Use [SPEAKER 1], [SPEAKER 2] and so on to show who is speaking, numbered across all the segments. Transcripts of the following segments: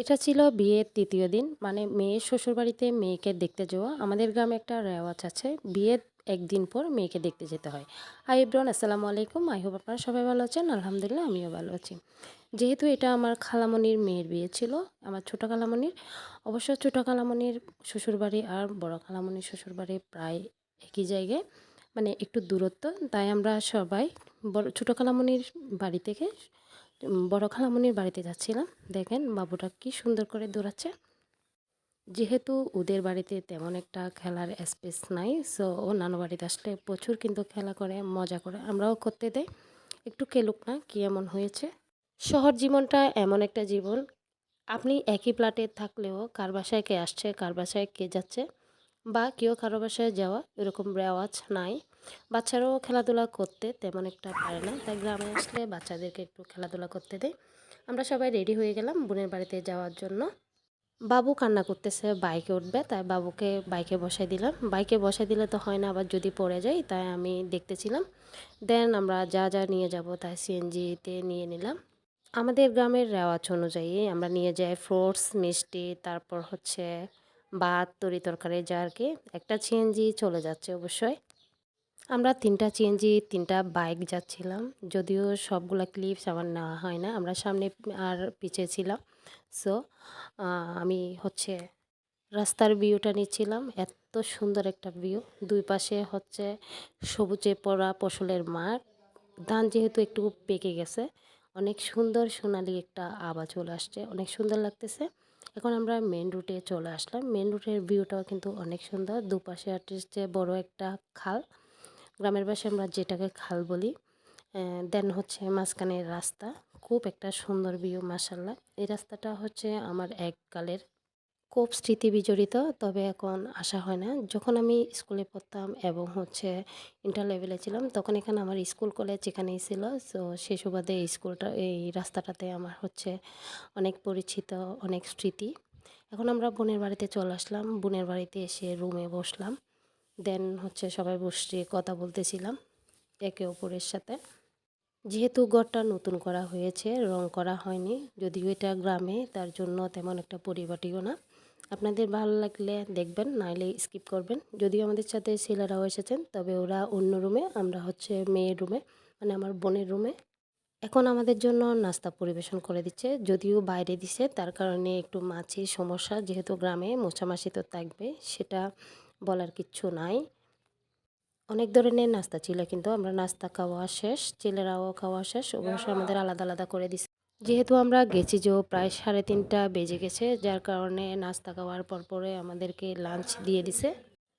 [SPEAKER 1] এটা ছিল বিয়ের তৃতীয় দিন। মানে মেয়ের শ্বশুরবাড়িতে মেয়েকে দেখতে যাওয়া। আমাদের গ্রামে একটা রেওয়াজ আছে, বিয়ের একদিন পর মেয়েকে দেখতে যেতে হয়। হাই এব্রন আসসালামু আলাইকুম। আই হোপ আপনারা সবাই ভালো আছেন। আলহামদুলিল্লাহ, আমিও ভালো আছি। যেহেতু এটা আমার খালামণির মেয়ের বিয়ে ছিল, আমার ছোটো খালামণির অবশ্য ছোটো খালামণির শ্বশুরবাড়ি আর বড় খালামণির শ্বশুরবাড়ি প্রায় একই জায়গায় মানে একটু দূরত্ব। তাই আমরা সবাই বড়, ছোটো খালামণির বাড়ি থেকে বড় খালামণির বাড়িতে যাচ্ছিলাম। দেখেন বাবুটা কি সুন্দর করে দৌড়াচ্ছে। যেহেতু ওদের বাড়িতে তেমন একটা খেলার স্পেস নাই সো ও নানু বাড়িতে আসলে প্রচুর কিন্তু খেলা করে, মজা করে, আমরাও করতে দেই। একটু খেলুক না, কি এমন হয়েছে? শহর জীবনটা এমন একটা জীবন। আপনি একই প্লাটে থাকলেও কার বাসায় কে আসছে, কার বাসায় কে যাচ্ছে, বা কেউ কারও বাসায় যাওয়া এরকম রেওয়াজ নাই। বাচ্চারাও খেলাধুলা করতে তেমন একটা পারে না। তাই গ্রামে আসলে বাচ্চাদেরকে একটু খেলাধুলা করতে দেয় আমরা সবাই রেডি হয়ে গেলাম বোনের বাড়িতে যাওয়ার জন্য। বাবু কান্না করতেছে, বাইকে উঠবে, তাই বাবুকে বাইকে বসাই দিলাম। বাইকে বসাই দিলে তো হয় না, আবার যদি পড়ে যাই, তাই আমি দেখতেছিলাম। দেন আমরা যা যা নিয়ে যাব, তাই সিএনজিতে নিয়ে নিলাম। আমাদের গ্রামের রেওয়াজ অনুযায়ী আমরা নিয়ে যাই ফ্রুটস, মিষ্টি, তারপর হচ্ছে ভাত, তরি তরকারি, যা আর কি। একটা সিএনজি চলে যাচ্ছে অবশ্যই। আমরা তিনটা সিএনজি তিনটা বাইক যাচ্ছিলাম। যদিও সবগুলো ক্লিপস আমার নেওয়া হয় না, আমরা সামনে আর পিছিয়ে ছিলাম। সো আমি হচ্ছে রাস্তার ভিউটা নিচ্ছিলাম। এত সুন্দর একটা ভিউ দুই পাশে হচ্ছে সবুজে পড়া ফসলের মাঠ। ধান যেহেতু একটু পেকে গেছে, অনেক সুন্দর সোনালি একটা আবা চলে আসছে, অনেক সুন্দর লাগতেছে। এখন আমরা মেন রুটে চলে আসলাম। মেন রুটের ভিউটাও কিন্তু অনেক সুন্দর। দুপাশে আসছে বড় একটা খাল গ্রামের পাশে আমরা যেটাকে খাল বলি দেন হচ্ছে মাঝখানের রাস্তা। খুব একটা সুন্দর ভিউ মাসাল্লাহ এই রাস্তাটা হচ্ছে আমার এককালের খুব স্মৃতি বিজড়িত, তবে এখন আসা হয় না। যখন আমি স্কুলে পড়তাম এবং হচ্ছে ইন্টার লেভেলে ছিলাম, তখন এখানে আমার স্কুল কলেজ এখানেই ছিল। সো সে সুবাদে এই স্কুলটা, এই রাস্তাটাতে আমার হচ্ছে অনেক পরিচিত, অনেক স্মৃতি। এখন আমরা বোনের বাড়িতে চলে আসলাম। বোনের বাড়িতে এসে রুমে বসলাম। দেন হচ্ছে সবাই বসে কথা বলতেছিলাম একে অপরের সাথে। যেহেতু ঘরটা নতুন করা হয়েছে, রং করা হয়নি, যদিও এটা গ্রামে, তার জন্য তেমন একটা পরিপাটিও না। আপনাদের ভালো লাগলে দেখবেন, নাইলে স্কিপ করবেন। যদিও আমাদের সাথে ছেলেরাও এসেছেন, তবে ওরা অন্য রুমে, আমরা হচ্ছে মেয়ের রুমে মানে আমার বোনের রুমে। এখন আমাদের জন্য নাস্তা পরিবেশন করে দিচ্ছে, যদিও বাইরে দিছে, তার কারণে একটু মাছির সমস্যা, যেহেতু গ্রামে মোছামাছি তো থাকবে, সেটা বলার কিচ্ছু নাই। অনেক ধরনের নাস্তা ছিল কিন্তু আমরা নাস্তা খাওয়া শেষ, ছেলেরাও খাওয়া শেষ অবশ্যই আমাদের আলাদা আলাদা করে দিছে। যেহেতু আমরা গেছি যে প্রায় সাড়ে তিনটা বেজে গেছে, যার কারণে নাস্তা খাওয়ার পর পরে আমাদেরকে লাঞ্চ দিয়ে দিছে।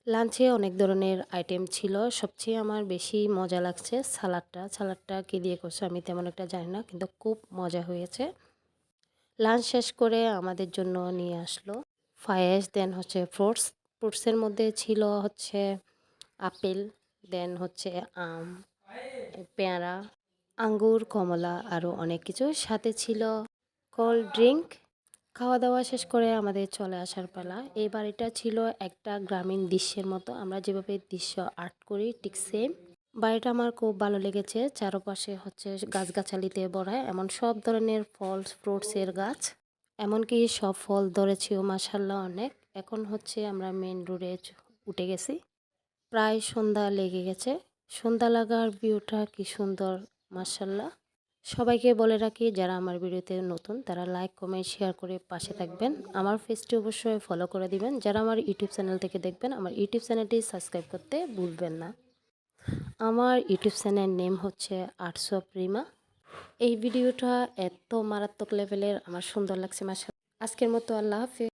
[SPEAKER 1] লাঞ্চে অনেক ধরনের আইটেম ছিল, সবচেয়ে আমার বেশি মজা লাগছে সালাডটা। সালাডটা কী দিয়ে করছে আমি তেমন একটা জানি না, কিন্তু খুব মজা হয়েছে। লাঞ্চ শেষ করে আমাদের জন্য নিয়ে আসলো। ফায়েস দেন হচ্ছে ফ্রুটস ফ্রুটসের মধ্যে ছিল হচ্ছে আপেল দেন হচ্ছে আম, পেয়ারা, আঙ্গুর, কমলা আরও অনেক কিছু। সাথে ছিল কোল্ড ড্রিঙ্ক খাওয়া দাওয়া শেষ করে আমাদের চলে আসার পালা। এই বাড়িটা ছিল একটা গ্রামীণ দৃশ্যের মতো। আমরা যেভাবে দৃশ্য আর্ট করি, ঠিক সেম বাড়িটা আমার খুব ভালো লেগেছে। চারপাশে হচ্ছে গাছগাছালিতে ভরা, এমন সব ধরনের ফল ফ্রুটসের গাছ। এমনকি সব ফল ধরেছিও মাসাল্লাহ অনেক। এখন হচ্ছে আমরা মেন রোডে উঠে গেছি। প্রায় সন্ধ্যা লেগে গেছে। সন্ধ্যা লাগার ভিউটা কি সুন্দর মার্শাল্লাহ সবাইকে বলে রাখি, যারা আমার ভিডিওতে নতুন, তারা লাইক কমেন্ট শেয়ার করে পাশে থাকবেন। আমার ফেসটি অবশ্যই ফলো করে দিবেন। যারা আমার ইউটিউব চ্যানেল থেকে দেখবেন, আমার ইউটিউব চ্যানেলটি সাবস্ক্রাইব করতে ভুলবেন না। আমার ইউটিউব চ্যানেল নেম হচ্ছে আর্টস অফ রিমা এই ভিডিওটা এত মারাত্মক লেভেলের আমার সুন্দর লাগছে মাসা আজকের মতো আল্লাহ হাফিজ।